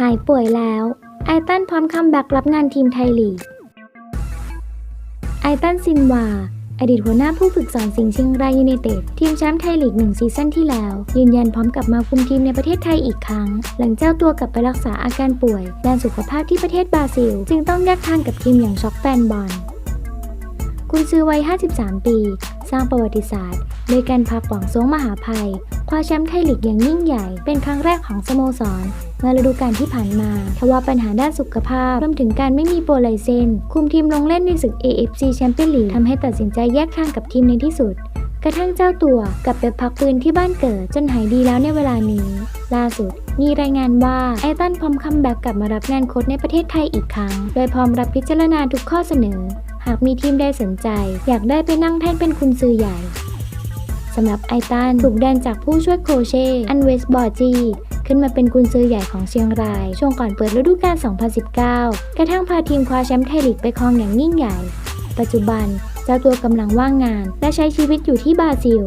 หายป่วยแล้ว ไอตันพร้อมคัมแบ็กรับงานทีมไทยลีก ไอตันซินวา อดีตหัวหน้าผู้ฝึกสอนสิงห์เชียงรายยูไนเต็ดทีมแชมป์ไทยลีกหนึ่งซีซั่นที่แล้ว ยืนยันพร้อมกลับมาคุมทีมในประเทศไทยอีกครั้ง หลังเจ้าตัวกลับไปรักษาอาการป่วยด้านสุขภาพที่ประเทศบราซิล จึงต้องแยกทางกับทีมอย่างช็อกแฟนบอล กุนซือวัย 53 ปี สร้างประวัติศาสตร์โดยการพาป๋องสงมหาภัย คว้าแชมป์ไทยลีกอย่างยิ่งใหญ่ เป็นครั้งแรกของสโมสรเมื่อฤดูกาลที่ผ่านมาทว่าปัญหาด้านสุขภาพรวมถึงการไม่มีโปรไลเซน คุมทีมลงเล่นในศึก AFC แชมเปี้ยนลีกทำให้ตัดสินใจแยกทางกับทีมในที่สุด กระทั่งเจ้าตัวกลับไปพักฟื้นที่บ้านเกิดจนหายดีแล้วในเวลานี้ ล่าสุดมีรายงานว่าไอตันพร้อมคัมแบ็กกลับมารับงานโค้ชในประเทศไทยอีกครั้ง โดยพร้อมรับพิจารณาทุกข้อเสนอ หากมีทีมใดสนใจ อยากได้ไปนั่งแท่นเป็นคุณซื้อใหญ่สำหรับไอตันถูกแดนจากผู้ช่วยโคเชอันเวสบอร์จีขึ้นมาเป็นกุนซือใหญ่ของเชียงราย ช่วงก่อนเปิดฤดูกาล 2019 กระทั่งพาทีมคว้าแชมป์ไทยลีกไปครองอย่างยิ่งใหญ่ ปัจจุบันเจ้าตัวกำลังว่างงาน และใช้ชีวิตอยู่ที่บราซิล